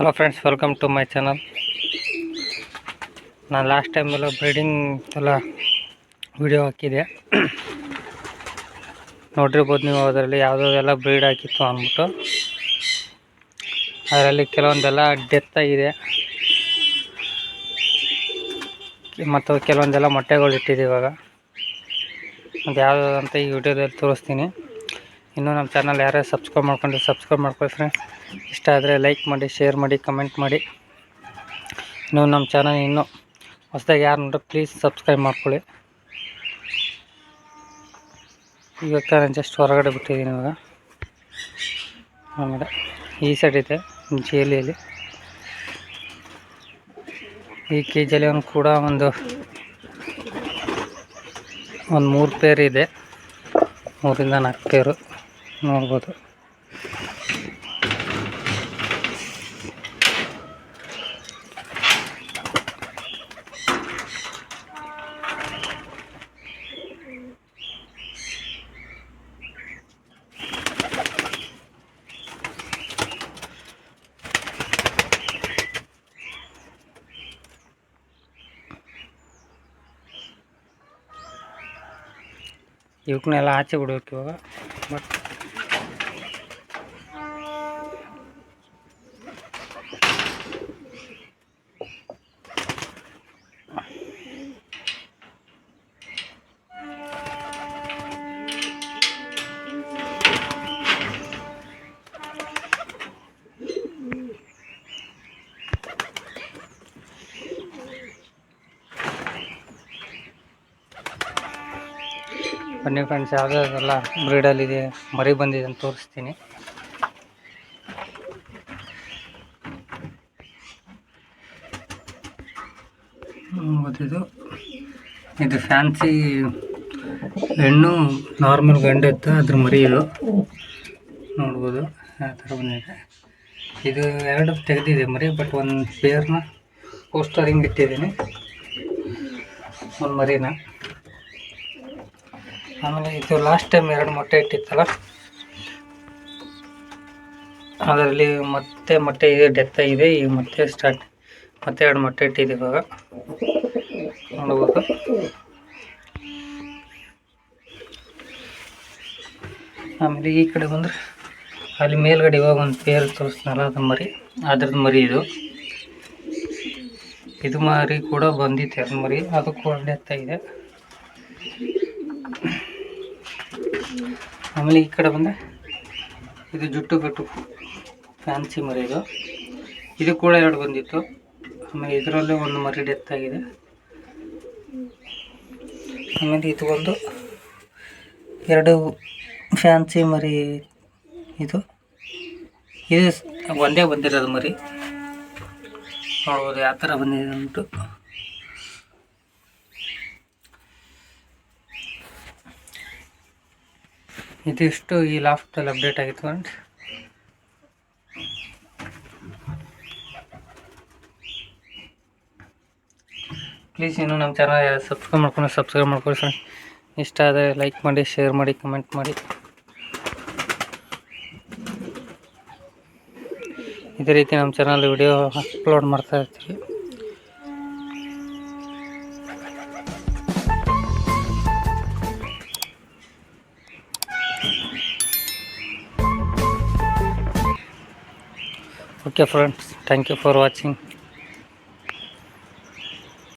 Hello friends welcome to my channel ನಾನು last time ಎಲ್ಲ breeding ಎಲ್ಲ ವಿಡಿಯೋ ಹಾಕಿದೆ ನೋಡಿರ್ಬೋದು ನೀವು ಅದರಲ್ಲಿ ಯಾವುದಾದೆಲ್ಲ ಬ್ರೀಡ್ ಹಾಕಿತ್ತು ಅಂದ್ಬಿಟ್ಟು. ಅದರಲ್ಲಿ ಕೆಲವೊಂದೆಲ್ಲ ಡೆತ್ ಆಗಿದೆ ಮತ್ತು ಕೆಲವೊಂದೆಲ್ಲ ಮೊಟ್ಟೆಗಳು ಇಟ್ಟಿದೆ ಇವಾಗ. ಅದು ಯಾವುದಂತ ಈ ವಿಡಿಯೋದಲ್ಲಿ ತೋರಿಸ್ತೀನಿ. ಇನ್ನೂ ನಮ್ಮ ಚಾನಲ್ ಯಾರೇ ಸಬ್ಸ್ಕ್ರೈಬ್ ಮಾಡ್ಕೊಂಡು ಸಬ್ಸ್ಕ್ರೈಬ್ ಮಾಡ್ಕೊಳ್ಳಿ ಫ್ರೆಂಡ್ಸ್ ಇಷ್ಟ ಆದರೆ ಲೈಕ್ ಮಾಡಿ ಶೇರ್ ಮಾಡಿ ಕಮೆಂಟ್ ಮಾಡಿ. ಇನ್ನೂ ನಮ್ಮ ಚಾನಲ್ ಇನ್ನೂ ಹೊಸದಾಗಿ ಯಾರು ನೋಡ್ರೆ ಪ್ಲೀಸ್ ಸಬ್ಸ್ಕ್ರೈಬ್ ಮಾಡ್ಕೊಳ್ಳಿ. ಈಗ ನಾನು ಜಸ್ಟ್ ಹೊರಗಡೆ ಬಿಟ್ಟಿದ್ದೀನಿ ಇವಾಗ. ಆಮೇಲೆ ಈ ಸೈಡ್ ಇದೆ ಜೇಲಿಯಲ್ಲಿ. ಈ ಕೆ ಜಿಯಲ್ಲಿ ಒಂದು ಕೂಡ ಒಂದು ಒಂದು ಮೂರು ಪೇರ್ ಇದೆ. ಮೂರಿಂದ ನಾಲ್ಕು ಪೇರು ನೋಡ್ಬೋದು. ಇವಕ್ಕನ್ನೆಲ್ಲ ಆಚೆ ಬಿಡಬೇಕು ಇವಾಗ. ಬಟ್ ಬನ್ನಿ ಫ್ರೆಂಡ್ಸ್ ಯಾವುದಾದೆಲ್ಲ ಬ್ರೀಡಲ್ಲಿದೆ ಮರಿ ಬಂದಿದೆ ಅಂತ ತೋರಿಸ್ತೀನಿ. ಇದು ಇದು ಫ್ಯಾನ್ಸಿ ಹೆಣ್ಣು ನಾರ್ಮಲ್ ಗಂಡು ಇತ್ತು, ಅದ್ರ ಮರಿ ಇದು. ನೋಡ್ಬೋದು, ಆ ಥರ ಬಂದಿದೆ. ಇದು ಎರಡು ತೆಗೆದಿದೆ ಮರಿ ಬಟ್ ಒಂದು ಪೇರ್ನ ಪೋಸ್ಟರಿಂಗ್ ಇಟ್ಟಿದ್ದೀನಿ. ಒಂದು ಮರಿನ. ಆಮೇಲೆ ಇದು ಲಾಸ್ಟ್ ಟೈಮ್ ಎರಡು ಮೊಟ್ಟೆ ಇಟ್ಟಿತ್ತಲ್ಲ? ಅದರಲ್ಲಿ ಮತ್ತೆ ಮೊಟ್ಟೆ ಇದೆ ಡೆತ್ ಆಗಿದೆ ಈಗ ಮತ್ತೆ ಸ್ಟಾರ್ಟ್ ಮತ್ತೆ ಎರಡು ಮೊಟ್ಟೆ ಇಟ್ಟಿದೆ ಇವಾಗ. ನೋಡ್ಬೋದು. ಆಮೇಲೆ ಈ ಕಡೆ ಬಂದರೆ ಅಲ್ಲಿ ಮೇಲ್ಗಡೆ ಇವಾಗ ಒಂದು ಪೇರ್ ತೋರಿಸ್ತಾರಲ್ಲ ಅದು ಮರಿ. ಅದ್ರದ್ದು ಮರಿ ಇದು. ಇದು ಮರಿ ಕೂಡ ಬಂದಿತ್ತು, ಎರಡು ಮರಿ. ಅದು ಕೂಡ ಡೆತ್ ಆಗಿದೆ ಆಮೇಲೆ ಈ ಕಡೆ ಬಂದರೆ ಇದು ಜುಟ್ಟು ಬಿಟ್ಟು ಫ್ಯಾನ್ಸಿ ಮರಿ ಇದು. ಇದು ಕೂಡ ಎರಡು ಬಂದಿತ್ತು. ಆಮೇಲೆ ಇದರಲ್ಲೇ ಒಂದು ಮರಿ ಡೆತ್ ಆಗಿದೆ. ಆಮೇಲೆ ಇದು ಒಂದು ಎರಡು ಫ್ಯಾನ್ಸಿ ಮರಿ ಇದು. ಇದು ಒಂದೇ ಬಂದಿರೋದು ಮರಿ. ನೋಡ್ಬೋದು ಯಾವ ಥರ ಬಂದಿದೆ ಅಂದ್ಬಿಟ್ಟು. ಇದಿಷ್ಟು ಈ ಲಾಫ್ಟಲ್ಲಿ ಅಪ್ಡೇಟ್ ಆಗಿತ್ತು ಫ್ರೆಂಡ್ಸ್ ಪ್ಲೀಸ್ ಇನ್ನು ನಮ್ಮ ಚಾನಲ್ ಸಬ್ಸ್ಕ್ರೈಬ್ ಮಾಡ್ಕೊಂಡು ಸಬ್ಸ್ಕ್ರೈಬ್ ಮಾಡ್ಕೊಳ್ಳಿ ಫ್ರೆಂಡ್ ಇಷ್ಟ ಆದರೆ ಲೈಕ್ ಮಾಡಿ ಶೇರ್ ಮಾಡಿ ಕಮೆಂಟ್ ಮಾಡಿ. ಇದೇ ರೀತಿ ನಮ್ಮ ಚಾನಲ್ ವಿಡಿಯೋ ಅಪ್ಲೋಡ್ ಮಾಡ್ತಾ ಇರ್ತೀವಿ. okay friends thank you for watching